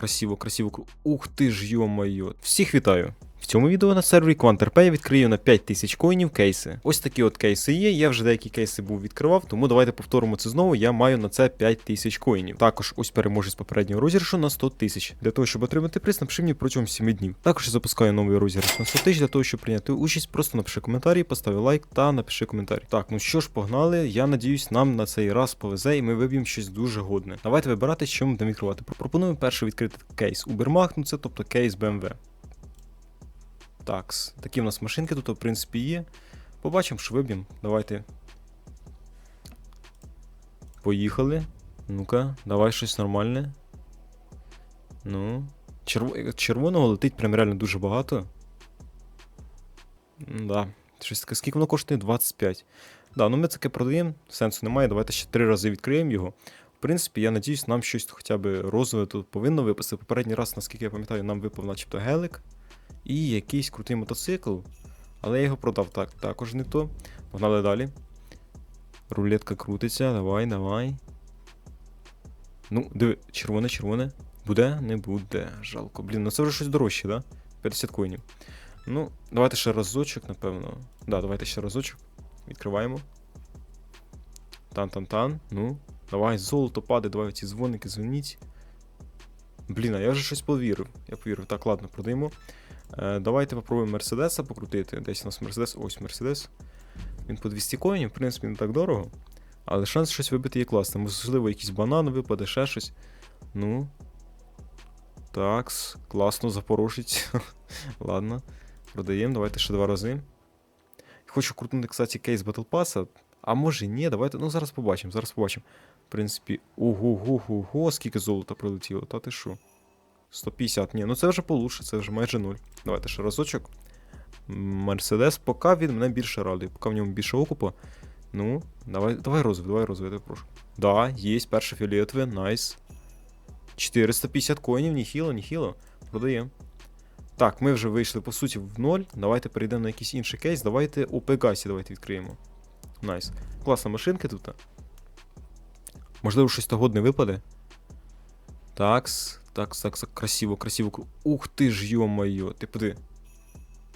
Красиво, красиво. Ух ти ж, йо-моє. Всіх вітаю. Цьому відео на сервері QuantRP я відкрию на 5000 коїнів кейси. Ось такі от кейси є. Я вже деякі кейси був відкривав, тому давайте повторимо це знову. Я маю на це 5000 коїнів. Також ось переможець попереднього розіграшу на 100 тисяч. Для того, щоб отримати приз, напиши мені протягом 7 днів. Також я запускаю новий розіграш на 100 тисяч. Для того, щоб прийняти участь, просто напиши коментарі, постави лайк та напиши коментар. Так, ну що ж, погнали. Я надіюсь, нам на цей раз повезе і ми виб'ємо щось дуже годне. Давайте вибирати, що ми будемо відкривати. Пропоную перше відкрити кейс Ubermach, ну це тобто кейс BMW. Такс. Такі в нас машинки тут, в принципі, є. Побачимо, що виб'ємо. Давайте. Поїхали. Ну-ка, давай щось нормальне. Ну. Черво... Червоного летить прям реально дуже багато. Да. Щось таке. Скільки воно коштує? 25. Да, ну ми таке продаємо, сенсу немає. Давайте ще три рази відкриємо його. В принципі, я надіюсь, нам щось хоча б розове тут повинно випасти. Попередній раз, наскільки я пам'ятаю, нам випав начебто гелик. І якийсь крутий мотоцикл. Але я його продав так, також не то. Погнали далі. Рулетка крутиться, давай, давай. Ну, диви, червоне, червоне. Буде? Не буде. Жалко. Блін, ну це вже щось дорожче, да? 50 коїнів. Ну, давайте ще разочок, напевно. Да, давайте ще разочок. Відкриваємо. Тан-тан-тан. Ну, давай, золото падає, давай ці дзвоники, дзвоніть. Блін, а я вже щось повірив. Я повірив. Так, ладно, продаємо. Е, давайте попробуємо Мерседеса покрутити. Десь у нас Мерседес. Ось Мерседес. Він по 200 коїнів, в принципі, не так дорого. Але шанс щось вибити є класний. Можливо, якийсь банан випаде, ще щось. Ну. Такс, класно, запорожець. Ладно. Продаємо, давайте ще два рази. Хочу крутнути, кстати, кейс Battle Pass. А може ні, давайте. Ну, зараз побачимо, зараз побачимо. В принципі, ого-го-го-го, скільки золота прилетіло, та ти що? 150. Ні, ну це вже получше, це вже майже 0. Давайте ще разочок. Мерседес, поки він мене більше радує, поки в ньому більше окупа. Ну, давай, давай розвив, давай розвив, я прошу. Да, є перше фіолетове, найс. 450 коїнів, ніхіло, ніхіло. Продаємо. Так, ми вже вийшли по суті в ноль. Давайте перейдемо на якийсь інший кейс. Давайте у Пегасі давайте відкриємо. Найс. Класна машинка тут. Можливо, щосьогодне випаде. Такс. Такс, такс, так, красиво, красиво. Ух ти ж, йо-моє, ти поди.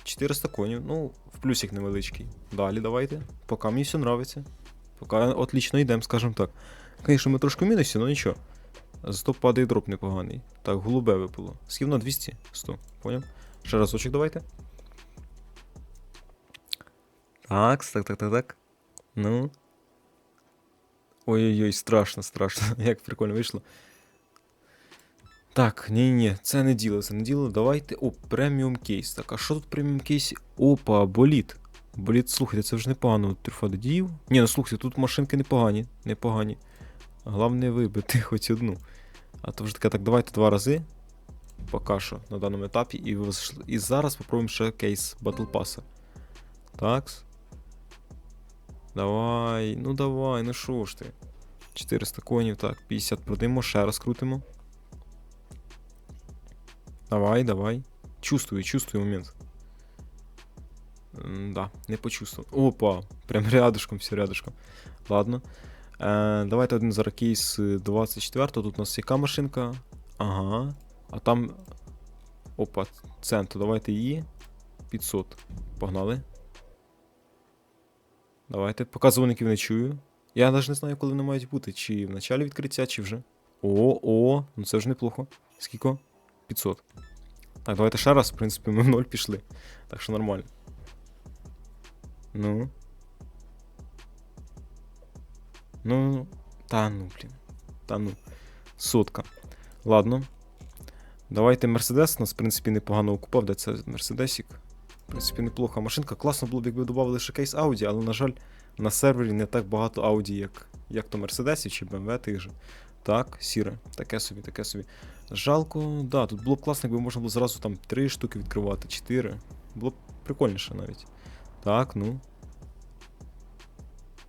400 конів, ну, в плюсик невеличкий. Далі давайте. Поки мені все нравиться. Поки отлично йдемо, скажімо так. Звісно, ми трошки в мінусі, але нічого. Зато падає дроп непоганий. Так, голубе випало. На 200? 100. Поняв? Ще разочок давайте. Так, так, так, так, так. Ну. Ой-ой-ой, страшно, страшно. Як прикольно вийшло. Так, ні, ні, це не діло, це не діло. Давайте. О, преміум кейс. Так, а що тут преміум кейсі? Опа, боліт. Боліт, слухайте, це вже непогано. Трюфа додіїв. Ні, ну слухайте, тут машинки непогані, непогані. Головне вибити хоч одну. А то вже таке, так, давайте два рази. Поки що на даному етапі. І, і зараз спробуємо ще кейс Battle Pass. Такс. Давай, ну давай, ну що ж ти. 400 конів, так, 50 продаємо, ще раз крутимо. Давай, давай. Чувствую, чувствую момент. М, Да, не почувствовал. Опа, прям рядышком, все рядышком. Ладно. Е, давайте один зараз кейс 24 Тут у нас яка машинка? Ага. А там. Опа, центр. Давайте її. 500. Погнали. Давайте. Поки дзвоників не чую. Я навіть не знаю, коли вони мають бути. Чи в началі відкриття, чи вже. О, о, ну це вже неплохо. Скільки? 500. Так, давайте ще раз, в принципі, ми в ноль пішли. Так що нормально. Ну. Ну. Та ну, блін. Та ну. Сотка. Ладно. Давайте Мерседес. Нас, в принципі, непогано окупав, де це Мерседесік. В принципі, неплоха машинка. Класно було б, якби додали ще кейс Audi, але, на жаль, на сервері не так багато Audi, як, як то Мерседесів чи BMW тих же. Так, сіре. Таке собі, таке собі. Жалко, да, тут було б класно, якби можна було зразу там 3 штуки відкривати, 4. Було б прикольніше навіть. Так, ну.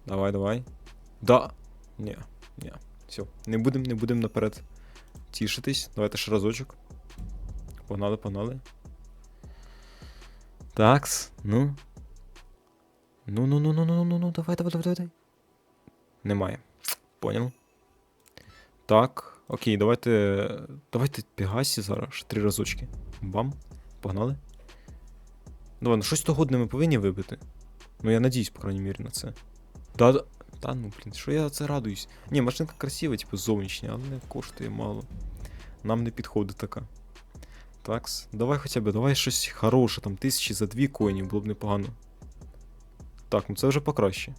Давай, давай. Да. Ні, ні. Все. Не будемо не будем наперед тішитись. Давайте ще разочок. Погнали, погнали. Такс, ну. Ну, ну, ну, ну, ну, ну, ну, давай, давай, давай, давай. Немає. Понял. Так. Окей, давайте. Давайте Пегасі зараз. Три разочки. Бам. Погнали. Давай, ну щось тогодне ми повинні вибити. Ну я надіюсь, по крайній мірі, на це. Да, да. Та ну, блін, що я це радуюсь. Ні, машинка красива, типу, зовнішня, але коштує мало. Нам не підходить така. Такс. Давай хоча б, давай щось хороше, там тисячі за дві коїні, було б непогано. Так, ну це вже покраще.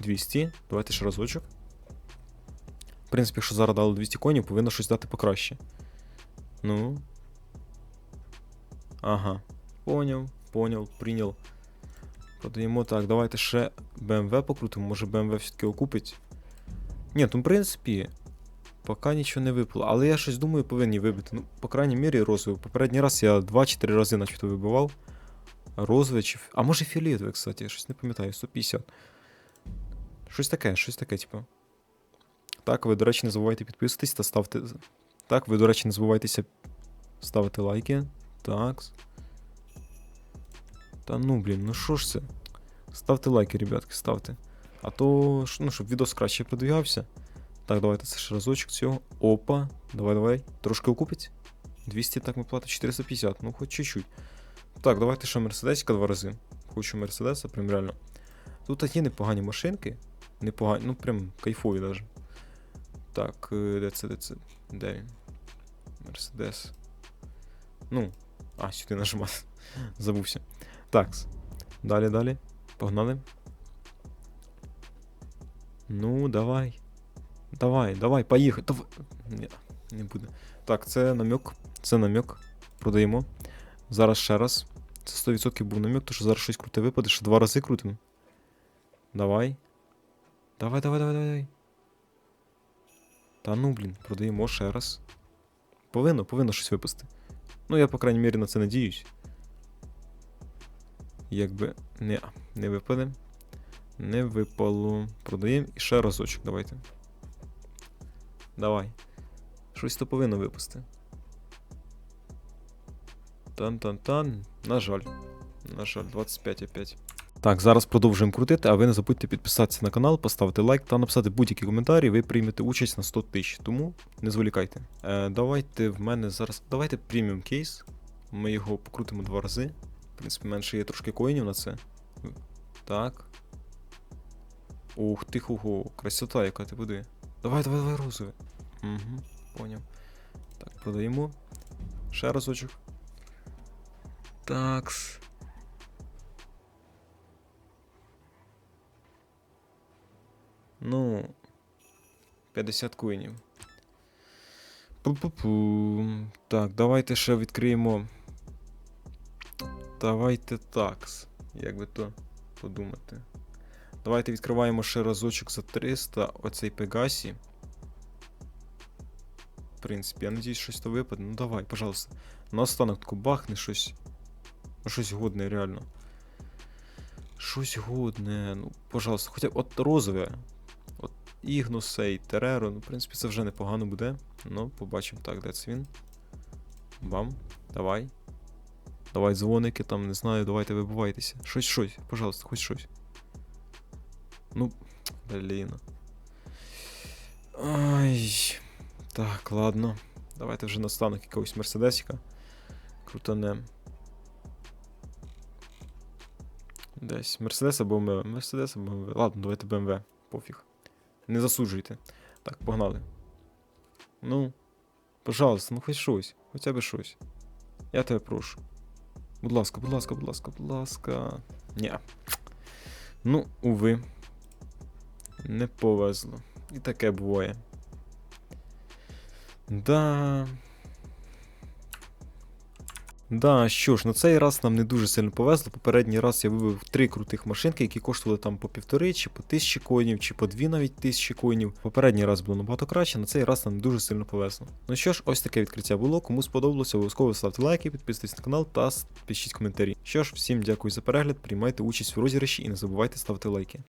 200. Давайте ще разочок. В принципі, якщо зараз дали 200 конів, повинно щось дати покраще. Ну. Ага. Поняв, поняв, прийняв. Продаємо так, давайте ще BMW покрутимо, може BMW все-таки окупить. Ні, ну в принципі, поки нічого не випало. Але я щось думаю, повинні вибити. Ну, по крайній мірі, розовий. Попередній раз я 2-4 рази начебто вибивав. Ф- А може фіолетовий, кстати, щось не пам'ятаю, 150. Щось таке, щось таке, типу. Так, ви, до речі, не забувайте підписуватись та ставте. Так, ви, до речі, не забувайтеся ставити лайки. Так. Та ну, блін, ну що ж це? Ставте лайки, ребятки, ставте. А то, ну, щоб відос краще продвігався. Так, давайте це ще разочок цього. Опа. Давай, давай. Трошки окупить. 200, так ми платимо 450, ну хоч чуть-чуть. Так, давайте ще Мерседесика два рази. Хочу Мерседеса, прям реально. Тут є непогані машинки. Непогані, ну прям кайфові даже. Так, е, де це, де це? Де? Мерседес. Ну, а, сюди нажимати. Забувся. Так. Далі, далі. Погнали. Ну, давай. Давай, давай, поїхали. Давай. Ні, не буде. Так, це намек. Це намек. Продаємо. Зараз ще раз. Це 100% був намек, то що зараз щось круте випаде, ще два рази крутимо. Давай. Давай, давай, давай, давай. Та ну, блін, продаємо ще раз. Повинно, повинно щось випасти. Ну, я, по крайній мірі, на це надіюсь. Якби. Не, не випаде. Не випало. Продаємо і ще разочок, давайте. Давай. Щось то повинно випасти. Тан-тан-тан. На жаль. На жаль, 25 опять. Так, зараз продовжуємо крутити, а ви не забудьте підписатися на канал, поставити лайк та написати будь-які коментарі, ви приймете участь на 100 тисяч. Тому не зволікайте. Е, давайте в мене зараз. Давайте преміум кейс. Ми його покрутимо два рази. В принципі, менше є трошки коїнів на це. Так. Ух ти ху красота, яка ти буде. Давай, давай, давай, розове. Угу, поняв. Так, продаємо. Ще разочок. Такс. Ну. 50 коїнів. Пу-пу-пу. Так, давайте ще відкриємо. Давайте такс. Як би то подумати. Давайте відкриваємо ще разочок за 300 оцей Пегасі. В принципі, я надіюсь, щось то випаде. Ну давай, пожалуйста. Наостанок таку бахне щось. Ну, щось годне, реально. Щось годне. Ну, пожалуйста, хоча б от розове. Ігнусей, Тереро. Ну, в принципі, це вже непогано буде. Ну, побачимо. Так, де це він? Бам. Давай. Давай дзвоники, там, не знаю, давайте вибивайтеся. Щось, щось, пожалуйста, хоч щось. Ну, блін. Ай. Так, ладно. Давайте вже настанок якогось мерседесика. Крутанем. Десь. Мерседес або БМВ. Мерседес або БМВ. Ладно, давайте БМВ. Пофіг. Не засуджуйте. Так, погнали. Ну, пожалуйста, ну хоч щось. Хоча б щось. Я тебе прошу. Будь ласка, будь ласка, будь ласка, будь ласка. Ні. Ну, уви. Не повезло. І таке буває. Да. Да, що ж, на цей раз нам не дуже сильно повезло. Попередній раз я вибив три крутих машинки, які коштували там по півтори, чи по тисячі коїнів, чи по дві навіть тисячі коїнів. Попередній раз було набагато краще, на цей раз нам дуже сильно повезло. Ну що ж, ось таке відкриття було. Кому сподобалося, обов'язково ставте лайки, підписуйтесь на канал та пишіть коментарі. Що ж, всім дякую за перегляд, приймайте участь у розіграші і не забувайте ставити лайки.